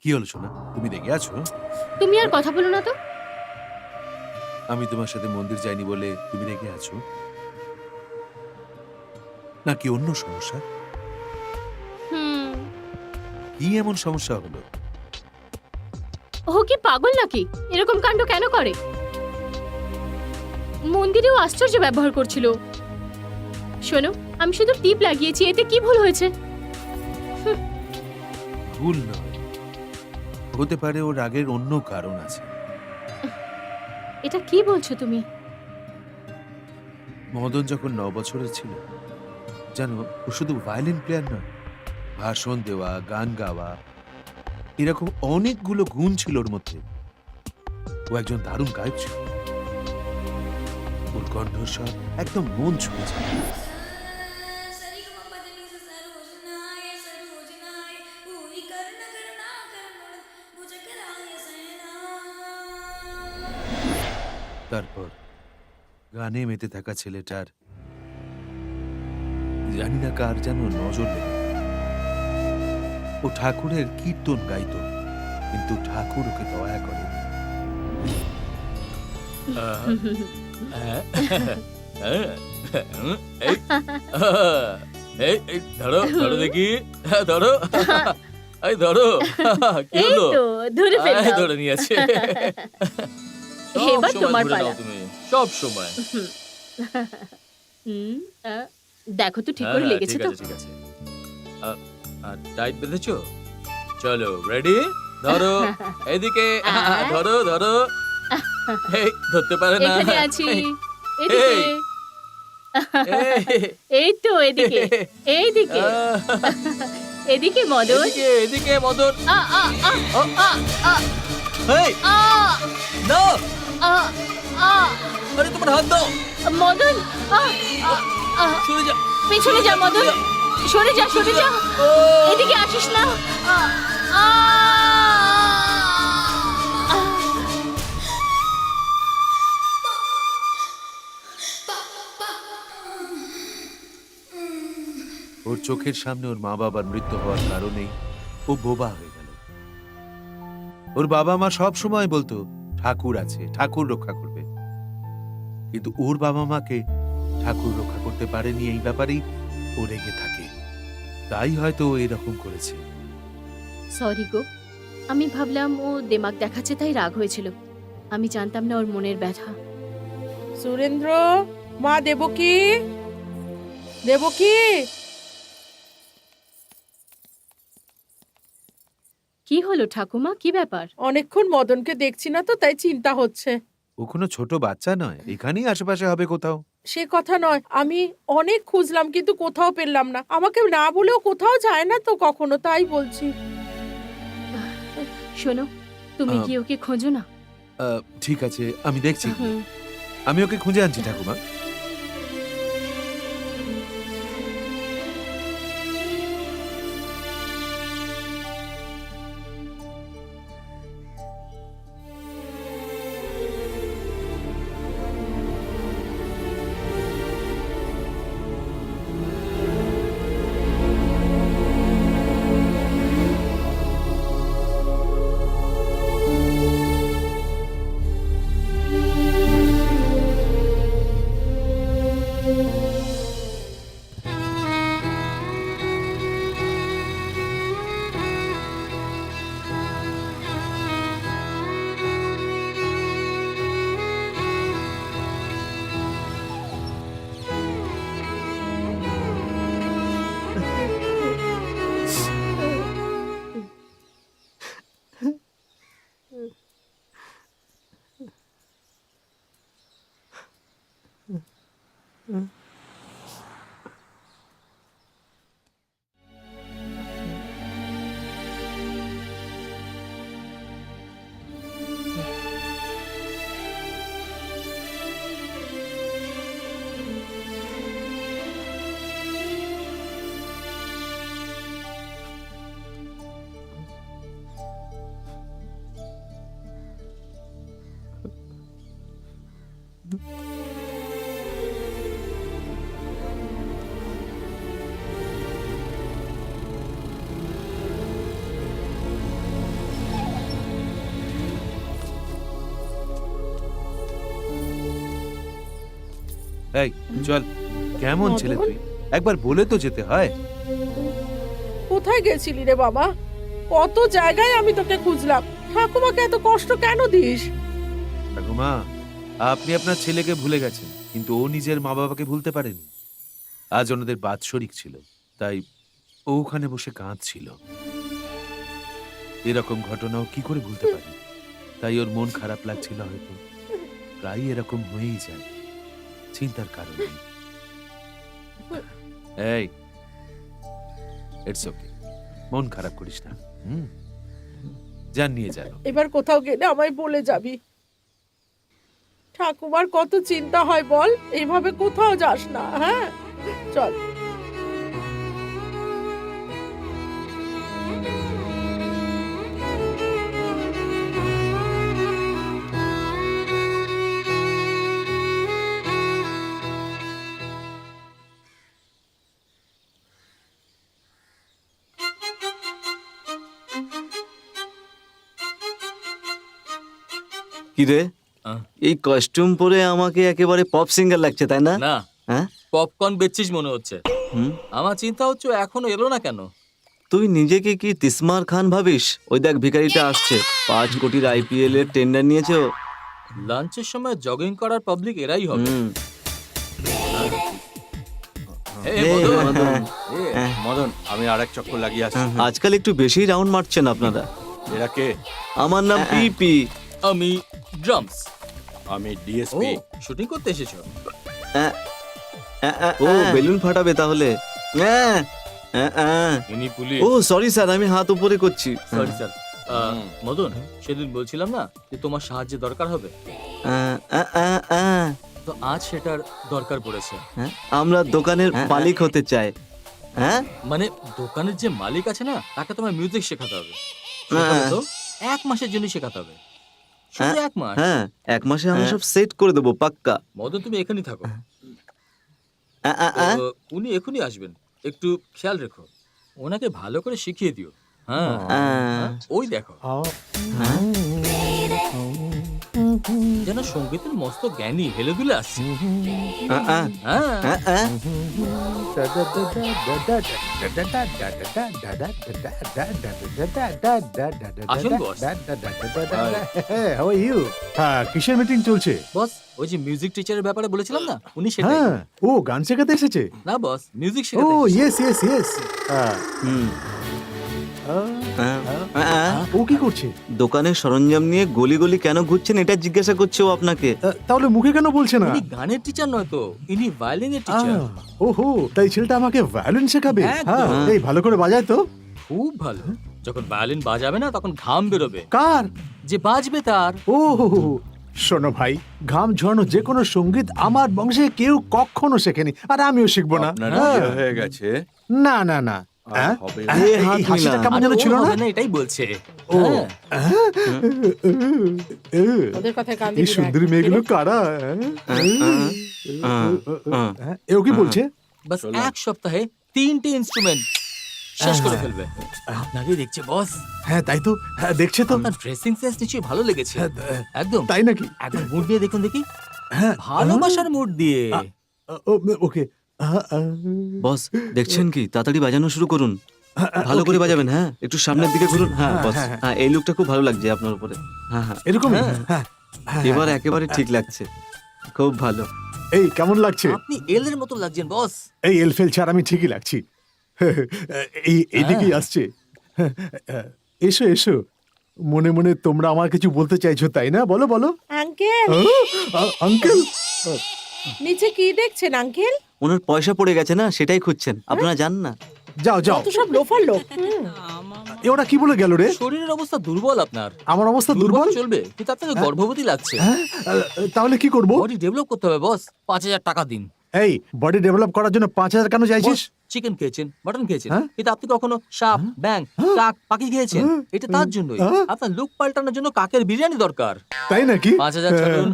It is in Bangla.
কি হলো শোনা তুমি রেগে আছো? তুমি আর কথা বলো না তো। আমি তোমার সাথে মন্দির যাইনি বলে তুমি রেগে আছো? নাকি অন্য সমস্যা? হুম। কি এমন সমস্যা হলো? ও কি পাগল নাকি? এরকম কাণ্ড কেন করে? মন্দিরেও আশ্চর্য ব্যবহার করছিল। শোনো আমি শুধু টিপ লাগিয়েছি এতে কি ভুল হয়েছে? ভুল নয়। হতে পারে ওর আগের অন্য কারণ আছে। এটা কি বলছো তুমি? মদন যখন ন বছরের ছিল জানো ও শুধু ভায়োলিন প্লেয়ার নয় ভাষণ দেওয়া গান গাওয়া এরকম অনেকগুলো গুণ ছিল ওর মধ্যে। ও একজন দারুণ গায়ক ছিল। ওর কণ্ঠস্বর একদম মন ছুঁয়ে তারপর গানে মেতে থাকা ছেলেটার জানি না কার যেন নজর লেগে ও ঠাকুরের কীর্তন গাইত কিন্তু ঠাকুর ওকে দয়া করে ধরো ধরো দেখি। হ্যাঁ, ধরো। এই ধরো। কি হলো? ধরে নিয়েছে এবার তোমার পালা। সব সময়। দেখো তো ঠিক হ্যাঁ, করে হ্যাঁ, লেগেছে তো। ঠিক আছে। টাইট বেঁধেছো? চলো রেডি ধরো এদিকে ধরো ধরো। এই ধরতে পারে না। এখানে আছি। এদিকে। এই। তো এদিকে। এইদিকে। এদিকে মদন। এদিকে এদিকে মদন। আ আ আ আ আ। আ। না আ আ। আরে তোমার হাত দাও। মদন আ আ, আ। সরে যা। পেছনে যা মদন। সরে যা। সরে যা এদিকে আসিস না। আ, আ, আ। ওর চোখের সামনে ওর মা বাবার মৃত্যু হওয়ার কারণেই ও বোবা হয়ে গেল। ওর বাবা মা সব সময় বলতো ঠাকুর আছে ঠাকুর রক্ষা করবে। কিন্তু ওর বাবা মাকে ঠাকুর রক্ষা করতে পারেনি এই ব্যাপারেই ও রেগে থাকে। তাই হয়তো ও এরকম করেছে। সরি গো আমি ভাবলাম ও দেমাগ দেখাচ্ছে তাই রাগ হয়েছিল। আমি জানতাম না ওর মনের ব্যথা। সুরেন্দ্র মা দেবকী দেবকী! কি হলো ঠাকুমা? কি ব্যাপার? অনেকক্ষণ মদনকে দেখছি না তো তাই চিন্তা হচ্ছে। ও কোনো ছোট বাচ্চা নয় এখানেই আশেপাশে হবে কোথাও। সে কথা নয় আমি অনেক খুঁজলাম কিন্তু কোথাও পেলাম না। আমাকে না বলেও কোথাও যায় না তো কখনো তাই বলছি। শোনো তুমি আহ, কি ওকে খোঁজো না। আহ, ঠিক আছে আমি দেখছি। আমি ওকে খুঁজে আনছি ঠাকুমা। এই চল। কেমন ছেলে তুই? একবার বলে তো যেতে হয়। কোথায় গেছিলি রে বাবা? কত জায়গায় আমি তোকে খুঁজলাম। ঠাকুমাকে এত কষ্ট কেন দিস? ঠাকুমা আপনি আপনার ছেলেকে ভুলে গেছেন কিন্তু ও নিজের মা বাবাকে ভুলতে পারেনি। আজ ওনাদের বাৎসরিক ছিল তাই ও ওখানে বসে কাঁদছিল। এরকম ঘটনাও কি করে ভুলতে পারি? তাই ওর মন খারাপ লাগছিল হয়তো। প্রায় এরকম হয়েই যায়। চিন্তার কারণ এই ইটস ওকে মন খারাপ করিস না হুম? যান নিয়ে যান এবার কোথাও গেলে আমায় বলে যাবি। ঠাকুমার কত চিন্তা হয় বল এইভাবে কোথাও যাস না হ্যাঁ? চল। কি রে এই কস্টিউম পরে আমাকে একেবারে পপ সিঙ্গার লাগছে তাই না? না হ্যাঁ? পপকর্ন বেচছিস মনে হচ্ছে। হুম? আমার চিন্তা হচ্ছে এখনও এলো না কেন? তুই নিজেকে কি তিসমার খান ভাবিস? ওই দেখ ভিখারিটা আসছে। পাঁচ কোটির আইপিএল এর টেন্ডার নিয়েছে লাঞ্চের সময় জগিং করার পাবলিক এরাই হবে। হুম। মদন, মদন। মদন আমি আর এক চক্কর লাগিয়ে আসছি। আজকাল একটু বেশি রাউন্ড মারছেন আপনারা? এরা কে? আমার নাম পিপি। আমি ড্রামস আমি ডিএসপি শুটিং করতে এসেছ? ও বেলুন ফাটাবে তাহলে। ইনি পুলিশ। ও সরি স্যার আমি হাত উপরে করছি। সরি স্যার মদন সেদিন বলছিলাম না যে তোমার সাহায্যের দরকার হবে? আহ, আহ, আহ, আহ। তো আজ সেটার দরকার পড়েছে। হ্যাঁ, আমরা দোকানের মালিক হতে চাই। হ্যাঁ? মানে দোকানের যে মালিক আছে না তাকে তোমার মিউজিক শেখাতে হবে? এক মাসের জন্য শেখাতে হবে। শুধু এক মাস? হ্যাঁ এক মাসে আমি সব সেট করে দেবো পাক্কা। মদন তুমি এখানেই থাকো। আ, আ, আ। তো উনি এখনই আসবেন। একটু খেয়াল রেখো। ওনাকে ভালো করে শিখিয়ে দিও। হ্যাঁ। আ, ওই দেখো। যেন সঙ্গীতের মস্ত জ্ঞানী হেলে দুলে আসছে হ্যাঁ। হ্যাঁ কিসের মিটিং চলছে বস ওই যে মিউজিক টিচারের ব্যাপারে বলেছিলাম না? উনি সেটাই। হ্যাঁ ও গান শেখাতে এসেছে। না বস মিউজিক ও শেখাতে এসেছে। Yes yes yes hmm, ah, ah. ও কি করছে? দোকানের সরঞ্জাম নিয়ে গলি গলি কেন ঘুরছেন? এটা জিজ্ঞাসা করছে ও আপনাকে। তাহলে মুখে কেন বলছে না? ইনি গানের টিচার নয় তো ইনি ভায়োলিনের টিচার আহ, ওহো তাই ছেলেটা আমাকে ভায়োলিন শেখাবে। হ্যাঁ এই ভালো করে বাজায় তো। খুব ভালো। যখন ভায়োলিন বাজাবে না তখন ঘাম বেরোবে। কার? যে বাজবে তার। ও শোনো ভাই ঘাম ঝরানো যে কোনো সংগীত আমার বংশে কেউ কখনো শেখেনি আর আমিও শিখব না। হ্যাঁ। হয়ে গেছে? না না না। হ্যাঁ? হবে হ্যাঁ, এই হাত হাসিটা মিলান। কেমন যেন ছিল না? এটাই বলছে। ও। হ্যাঁ। ওদের কথায় কান এই দিবি সুন্দরী মেয়েগুলো কারা? আ, আ। হ্যাঁ, এও কি বলছে? বাস এক সপ্তাহে তিনটে ইনস্ট্রুমেন্ট শেষ করে ফেলবে। আপনাকে দেখছে বস হ্যাঁ তাই তো। হ্যাঁ দেখছে তো। আপনার ড্রেসিং সেন্স নিশ্চয়ই ভালো লেগেছে। হ্যাঁ, একদম। তাই নাকি? একবার মুড দিয়ে দেখুন দেখি। হ্যাঁ ভালোবাসার মুড দিয়ে। ও- ওকে। বস দেখছেন কি? তাড়াতাড়ি বাজানো শুরু করুন। ভালো করে বাজাবেন হ্যাঁ? একটু সামনের দিকে ঘুরুন। হ্যাঁ বস। হ্যাঁ, হ্যাঁ। হ্যাঁ এই লুকটা খুব ভালো লাগছে আপনার উপরে। হ্যাঁ হ্যাঁ। এরকম হ্যাঁ। হ্যাঁ এবার একেবারে ঠিক লাগছে। খুব ভালো। এই কেমন লাগছে? আপনি এলের মতো লাগছেন বস। এই এলফেল ছাড় আমি ঠিকই লাগছি। এই এইদিকেই আসছে। এসো এসো। মনে মনে তোমরা আমার কিছু বলতে চাইছো তাই না? বলো বলো। আঙ্কেল। আঙ্কেল। নিচে কি দেখছেন আঙ্কেল? ওনার পয়সা পড়ে গেছে না সেটাই খুঁজছেন। আপনারা জান না। যাও যাও। কত সব লোফার লোক। এ ওরা কি বলে গেল রে? শরীরের অবস্থা দুর্বল আপনার। আমার অবস্থা দুর্বল চলবে কিন্তু আপনাকে গর্ভবতী লাগছে। হ্যাঁ? তাহলে কি করব? বডি ডেভেলপ করতে হবে বস পাঁচ হাজার টাকা দিন। এই বডি ডেভেলপ করার জন্য পাঁচ হাজার কেন চাইছিস? চিকেন খেয়েছেন মটন খেয়েছেন। হ্যাঁ? কিন্তু আপনি কখনো সাপ ব্যাং কাক পাখি খেয়েছেন? এটা তার জন্যই। হ্যাঁ? আপনার লুক পাল্টানোর জন্য কাকের বিরিয়ানি দরকার। তাই নাকি? পাঁচ হাজার ছাড়ুন।